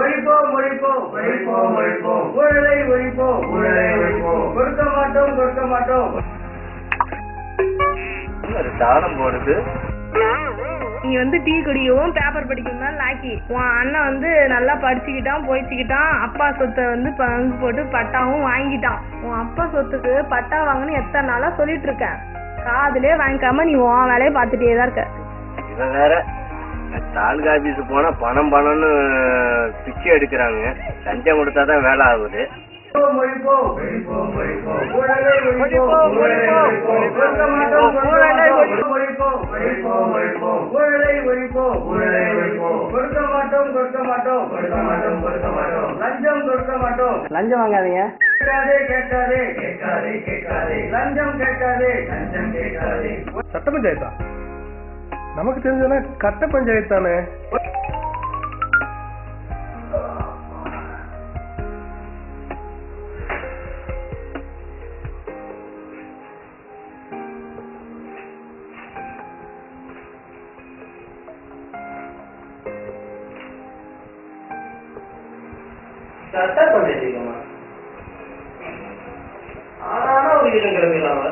ஒழிப்போம் ஒழிப்போம். ஒழிப்போம், ஒழிப்போம். ஊழலை ஒழிப்போம். ஊழலை ஒழிப்போம். கொடுக்க மாட்டோம் கொடுக்க மாட்டோம். தாளம் போடுது. நீ வந்து டீ குடிக்கவும் பேப்பர் படிக்கவும் தான் லாக்கி. உன் அண்ணன் வந்து நல்லா படிச்சுக்கிட்டான் போயிச்சுக்கிட்டான். அப்பா சொத்தை வந்து பங்கு போட்டு பட்டாவும் வாங்கிட்டான். உன் அப்பா சொத்துக்கு பட்டா வாங்கன்னு எத்தனை நாளா சொல்லிட்டு இருக்கேன் காதுலயே வாங்கிக்காம நீ உன் வேலையை பார்த்துட்டே தான் இருக்க வேற. தாலுகா ஆபீஸ் போனா பணம் பணம்னு பிச்சை எடுக்கிறாங்க. லஞ்சம் கொடுத்தாதான் வேலை ஆகுது. லஞ்சம் வாங்காதீங்க. சட்ட பஞ்சாயத்தா நமக்கு தெரிஞ்சதுன்னா கட்ட பஞ்சாயத்து தானே? சட்ட பண்ணிட்டீங்கம்மா ஆனா ஒரு உயிரும் கிளம்பிடலாமா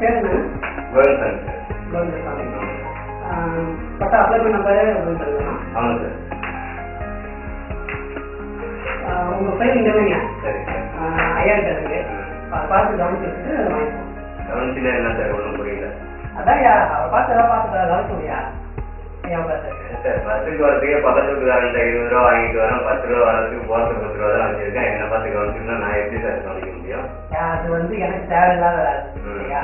பேர் என்ன sir sir Govindasamy patta apply பண்ண பேர் கோவிந்தசாமி ஆமாம் சார் உங்க பையன் இங்கே வைங்க சரி சார் ஐயா இருக்கு பார்த்து கவனிச்சுட்டு என்ன சார் ஒன்றும் புரியல அதான் பார்த்து எல்லாம் பார்த்து சார் பஸ்ஸுக்கு வரதுக்கே பக்கத்துக்கு அந்த இருபது ரூபா வாங்கிட்டு வரேன் பத்து ரூபா வரதுக்கு போகிறதுக்கு பத்து ரூபா தான் வச்சிருக்கேன். என்ன பார்த்து கவனிச்சுன்னா நான் எப்படி சார் கவனிக்க முடியும்? அது வந்து எனக்கு தேவையில்லாத வேலை. சரியா?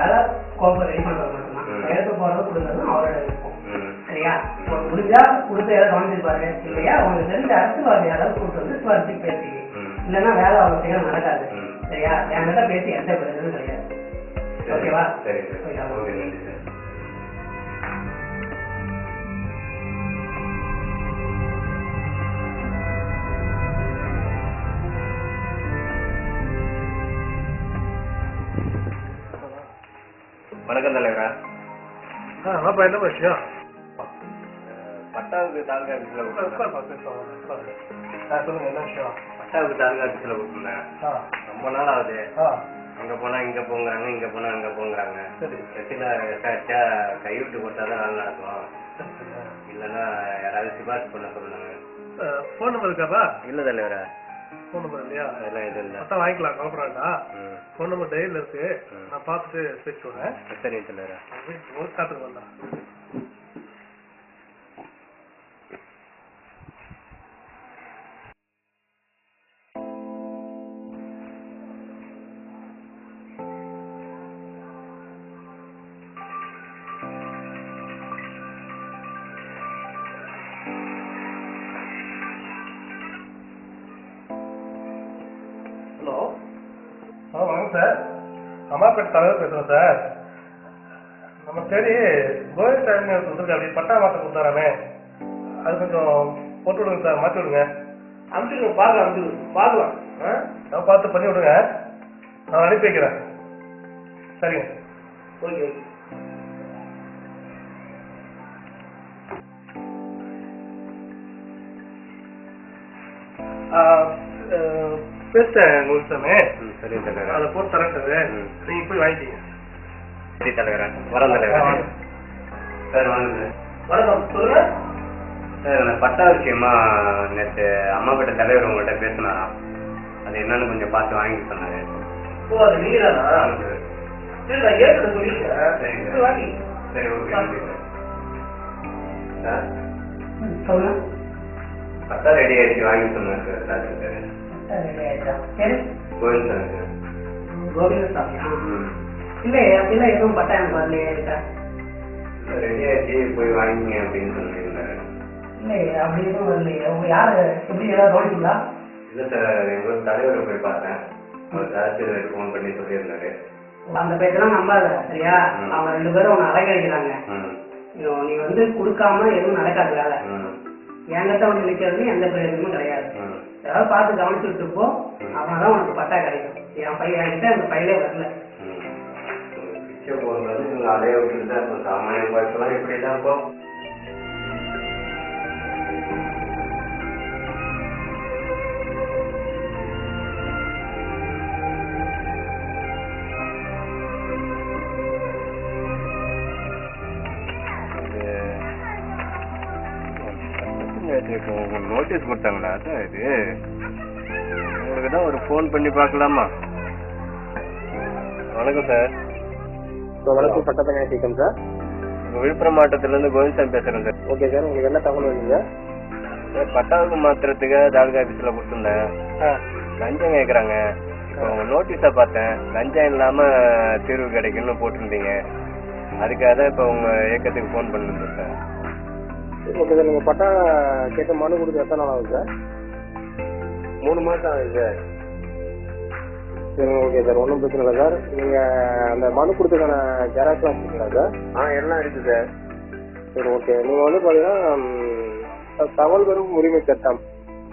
வேலை கோப்பை ரெடி பண்றது மட்டும்தான். ம். எடுத்து போறது கொடுக்கறதும் அவரோட இருக்கும் சரியா? முடிஞ்சா கொடுத்து ஏதாவது கவனிச்சிருப்பாரு இல்லையா? உங்களுக்கு தெரிஞ்ச அரசியல்வாதி யாராவது கூப்பிட்டு வந்து விசுவாசிச்சு பேசி. இல்லைன்னா வேலை அவ்வளவு சீக்கிரம் நடக்காது. சரியா? என்கிட்ட பேசி எந்த பிரச்சனையும் கிடையாது. ஓகேவா? சரி ஓகே நன்றி சார். வணக்கம் தலைவரா என்ன விஷயம் பட்டாவுக்கு தாலுகா ஆஃபீஸில் சொல்லுங்க. என்ன விஷயம்? பட்டாவுக்கு தாலுகா ஆஃபீஸில் கொடுத்துருந்தேன் ரொம்ப நாள் ஆகுது. அங்க போனா இங்க போங்கறாங்க இங்க போனா அங்க போங்கறாங்க. சரி. கட்சியில கைவிட்டு போட்டாதான் நல்லா நடக்கும் இல்லைன்னா யாராவது சிபாரிசு பண்ண சொல்லுங்க. நம்பர் இருக்காப்பா இல்ல தலைவரா. ஃபோன் நம்பர் இல்லையா? இல்ல மொத்தம் வாங்கிக்கலாம் கவலைப்படாண்டா. ஃபோன் நம்பர் டெய்லியில் இருக்கு. நான் பார்த்துட்டு பேசி சொல்றேன் சரி தலைவரா ஒரு காத்துக்கு அம்மாப்பேட்டை தலைவர் பேசுகிறேன் சார். நம்ம சரி கோயில் டைம் கொடுத்துருக்க அப்படி பட்டா மாற்றம் கொடுத்தாராமே. அது கொஞ்சம் போட்டு விடுங்க சார். மாற்றி விடுங்க. அனுப்பிச்சுடுங்க பார்க்கலாம் அனுப்பிச்சு பார்க்கலாம் ஆ? நான் பார்த்து பண்ணி விடுங்க. நான் அனுப்பி வைக்கிறேன். சரிங்க. Okay okay. பேசிட்டேன் கோவில்சாமி ம், சரி தலைவரா அதை போட்டு தரேன் சார். ம். நீங்கள் போய் வாங்கிக்கிங்க சரி தலைவரா வரேன் தலைவரா சார் வாங்க. வணக்கம் சொல்லுங்க. சார் பட்டா விஷயமா நேற்று அம்மாப்பேட்டை தலைவர் உங்கள்கிட்ட பேசினாராம் அது என்னன்னு கொஞ்சம் பார்த்து வாங்கி சொன்னாரு. ஓ அது நீங்க சார். சரி நான் ஏற்கனவே சொல்லியிருக்கேன் சரிங்க. போய் வாங்கி. சரி okay sir? Sir patta ready ஆயிடுச்சு வாங்கி சொன்னார் சார் சார் ரெடி ஆயிடுச்சா சரி கோவில் சார் சார் கோவிந்தசாமியா ம் இல்லையே அப்படிலாம் எதுவும் பட்டா எனக்கு வரலையே இருக்கா போய் வாங்கிங்க அப்படின்னு சொல்லியிருந்தாரு இல்லையே அப்படி எதுவும் வரலையே உங்க யாரு? எப்படி ஏதாவது இல்லை சார் தலைவரை போய் பார்த்தேன். அவர் தாசில்தார் ஃபோன் பண்ணி சொல்லியிருந்தாரு. அந்த பேச்செல்லாம் நம்பாத சரியா. அவங்க ரெண்டு பேரும் உன்னை அலைக்கழிக்கிறாங்க நீ- வந்து கொடுக்காம எதுவும் நடக்காது வேலை. என்கிட்ட வந்து நிற்கிறது எந்த பிரயோஜனமும் கிடையாது. ஏதாவது பார்த்து கவனிச்சுட்டு இருப்போ ம். அவனாதான் உனக்கு பட்டா கிடைக்கும். என் பையன் என்கிட்ட அந்த பையலே வரல. பிச்சை இவங்க அலைய விட்டுட்டு சாமானியம் பார்க்கலாம் இப்படி தான் இருக்கும் நோட்டீஸ் கொடுத்தாங்களா? அதான் இது. உங்களுக்கு தான் ஒரு ஃபோன் பண்ணி பார்க்கலாமா? வணக்கம் சார் வணக்கம். சட்டப்பணி சீக்கம் சார் விழுப்புரம் மாவட்டத்திலேருந்து கோவிந்தசாமி பேசுறேன் சார் ஓகே சார் உங்களுக்கு என்ன தகவல் வேணுங்க? சார் பட்டாவுக்கு மாத்திரத்துக்கு தாலுகா ஆஃபீஸில் கொடுத்துருந்தேன். லஞ்சம் கேட்குறாங்க இப்போ நோட்டீஸை பார்த்தேன். லஞ்சம் இல்லாமல் தீர்வு கிடைக்கும்னு போட்டிருந்தீங்க. அதுக்காக தான் இப்போ உங்கள் இயக்கத்துக்கு ஃபோன் பண்ணிருந்தேன் சார் ஓகே சார் நீங்கள் பட்டா கேட்ட மனு கொடுத்து எத்தனை நாள் ஆகுது சார்? மூணு மாதம் ஆகுது சார். சரி ஓகே சார் ஒன்றும் பிரச்சனை இல்லை சார். நீங்கள் அந்த மனு கொடுத்ததுக்கான ஜெராக்ஸ்லாம் வச்சுருக்கீங்களா சார்? ஆ எல்லாம் இருக்குது சார். சரி ஓகே. நீங்கள் வந்து பார்த்தீங்கன்னா தகவல் பெறும் உரிமை சட்டம்.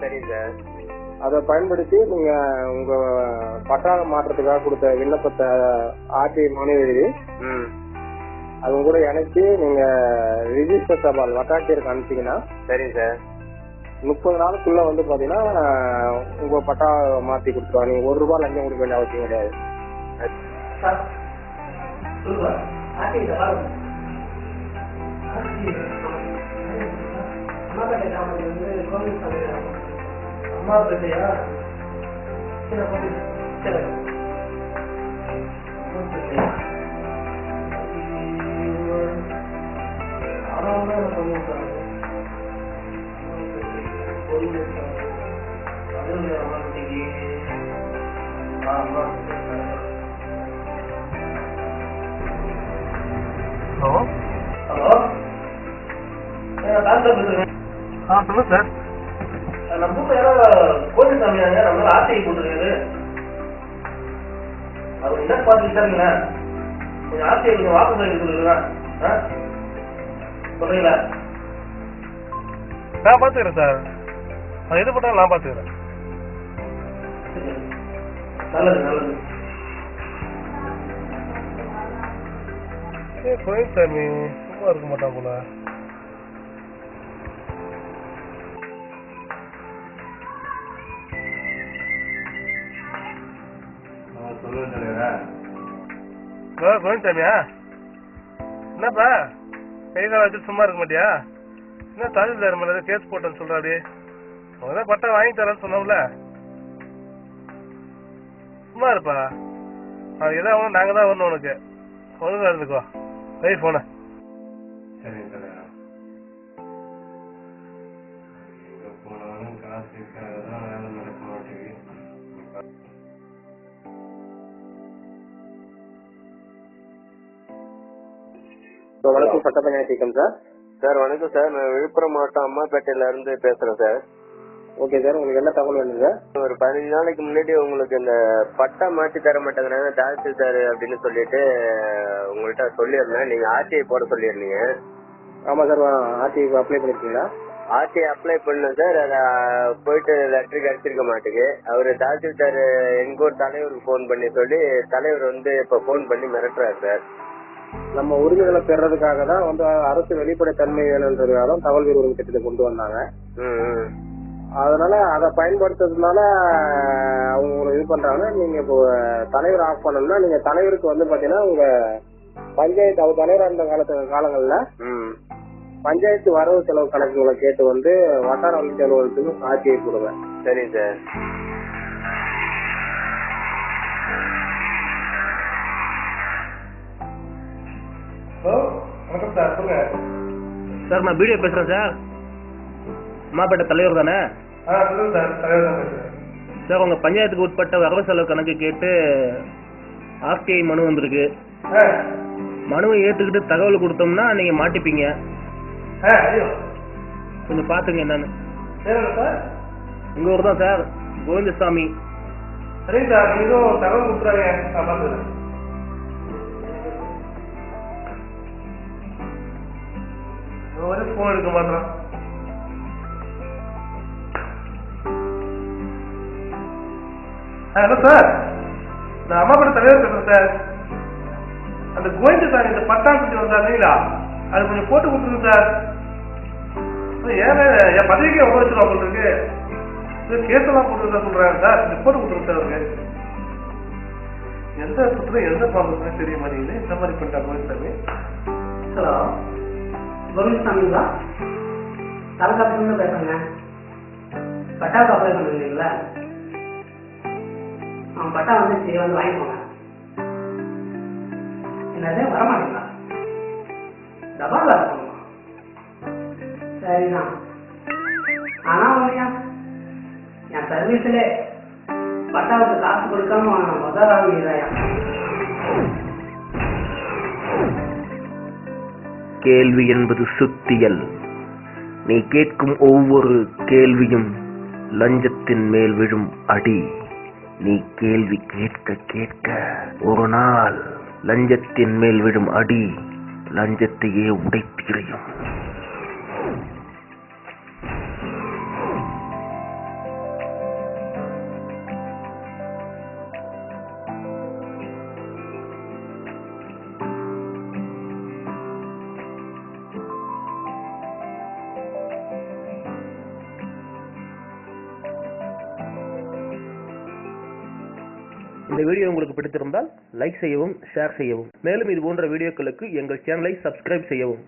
சரி சார். அதை பயன்படுத்தி நீங்கள் உங்கள் பட்டா மாற்றத்துக்காக கொடுத்த விண்ணப்பத்தை ஆர்டிஐ மனு எழுதி ம். அது கூட இணைச்சி நீங்கள் ரிஜிஸ்டர் தபால் வட்டாட்சியருக்கு அனுப்பிச்சிங்கன்னா சரிங்க சார். முப்பது நாளுக்குள்ள வந்து பாத்தீங்கன்னா உங்க பட்டா மாத்தி கொடுத்துருவாங்க. நீங்க ஒரு ரூபாய் லஞ்சம் கொடுக்க வேண்டிய அவசியம் கிடையாது. சார் சொல்லுவா ஆட்சி சொல்லுங்க சார். நம்ம ஊர்ல யாரோ கோவில் சாமியாங்க நம்மளால ஆசையை போட்டுருக்காரு. அவர் என்ன பார்த்து விசாரிங்களேன் கொஞ்சம் ஆசையை கொஞ்சம் வாக்கு சொல்லி கொடுக்குறீங்களா? ஆ? சொல்றீங்களா? நான் பார்த்துக்கிறேன் சார். அது எது போட்டாலும் நான் பார்த்துக்கிறேன். நல்லது நல்லது. கோயில் சாமி சும்மா இருக்க மாட்டான் போல. ஹலோ கோயில் என்னப்பா? கை கால வச்சு சும்மா இருக்க மாட்டியா? என்ன தாசில்தார் மேல ஏதோ கேஸ் போட்டேன்னு சொல்ற அப்படி அவங்க தான் பட்டா வாங்கி தரேன்னு சொன்னோம்ல. சும்மா இருப்பா. அது எதாவது நாங்க தான் வரணும் உனக்கு. ஒழுங்கா இருந்துக்கோ வை. போன சரிங்க வணக்கம். சட்டப்பணி சீக்கம் சார் சார் வணக்கம் சார் நான் விழுப்புரம் மாவட்டம் அம்மாப்பேட்டையில இருந்து பேசுறேன் சார் ஓகே சார் உங்களுக்கு என்ன தகவல் வேணும் சார் ஒரு பதினஞ்சு நாளைக்கு முன்னாடி உங்களுக்கு இந்த பட்டா மாற்றி தர மாட்டேங்கிறாங்க. தாசில்தார் அப்படின்னு சொல்லிட்டு உங்கள்கிட்ட சொல்லியிருந்தேன். நீங்க ஆர்டிஐ போட சொல்லியிருந்தீங்க. ஆமா சார் ஆர்டி அப்ளை பண்ணிருக்கீங்களா? ஆர்டிஐ அப்ளை பண்ணேன் சார் அதை போயிட்டு லெட்டர் கிடைச்சிருக்க மாட்டேங்குது அவர் தாசில்தார் எங்க ஊர் தலைவருக்கு ஃபோன் பண்ணி சொல்லி தலைவர் வந்து இப்போ ஃபோன் பண்ணி மிரட்டுறாரு சார் நம்ம உரிமைகளை பெறதுக்காக தான் வந்து அரசு வெளிப்படைத்தன்மை வேணுன்றதுக்காக தான் தகவல் உரிமை திட்டத்தை கொண்டு வந்தாங்க. அதனால அதை பயன்படுத்துறதுனால அவங்க இது பண்றாங்க. நீங்க இப்போ தலைவர் ஆஃப் பண்ணணும்னா நீங்க தலைவருக்கு வந்து பாத்தீங்கன்னா உங்க பஞ்சாயத்து அவர் தலைவராக இருந்த காலத்து காலங்கள்ல பஞ்சாயத்து வரவு செலவு கணக்குகளை கேட்டு வந்து வட்டார வளர்ச்சி அலுவலகத்துக்கு ஆட்சியை கொடுங்க. சரிங்க சார். சார் நான் வீடியோ பேசுறேன் சார். அம்மாப்பேட்டை தலைவர் தானே? சார் உங்க பஞ்சாயத்துக்கு உட்பட்ட வரவு செலவு கணக்கு கேட்டு ஆர்டிஐ மனு வந்திருக்கு. மனுவை ஏத்துக்கிட்டு தகவல் கொடுத்தோம்னா நீங்க மாட்டிப்பீங்க. கொஞ்சம் பாத்துங்க என்னன்னு. உங்க ஊர் தான் சார் கோவிந்தசாமி. சரிங்க சார் தகவல் கொடுத்துறாங்க ஒரு போன் எடுக்க மாட்டான். ஹலோ சார் நான் அம்மாப்பட தலைவர் பேசுறேன் சார் அந்த கோவிந்த சார் இந்த பட்டாம் குட்டி வந்தார் இல்லைங்களா அது கொஞ்சம் போட்டு கொடுத்துருங்க சார் ஏன் என் பதவிக்கே ஒவ்வொரு வச்சுருவா உங்களுக்கு இது கேஸெல்லாம் போட்டு சொல்றாங்க சார் ரிப்போர்ட் போட்டு கொடுத்துருங்க சார் அவருக்கு. எந்த சுற்றுல எந்த ப்ராப்ளம்னு தெரிய மாட்டேங்குது. இந்த மாதிரி பண்ணிட்டாங்க கோவிந்த் சாமி. ஹலோ கோவிந்தசாமிங்களா தாலுகாப்பிலிருந்து பேசுறேங்க பட்டாவுக்கு அப்ளை பண்ணுவீங்களா அவன் பட்டா வந்து சரி வந்து வாங்கிக்கோங்க. என்னது? வரமாட்டீங்களா? தபால் வரணுமா சரிதான். ஆனா உண்மையா? என் சர்வீஸ்ல பட்டாவுக்கு காசு கொடுக்காம முதலாளியா கேள்வி என்பது சுத்தியல். நீ கேட்கும் ஒவ்வொரு கேள்வியும் லஞ்சத்தின் மேல் விழும் அடி. நீ கேள்வி கேட்க கேட்க ஒரு நாள் லஞ்சத்தின் மேல் விழும் அடி லஞ்சத்தையே உடைத்திரையும். இந்த வீடியோ உங்களுக்கு பிடித்திருந்தால் லைக் செய்யவும் ஷேர் செய்யவும். மேலும் இது போன்ற வீடியோக்களுக்கு எங்கள் சேனலை சப்ஸ்கிரைப் செய்யவும்.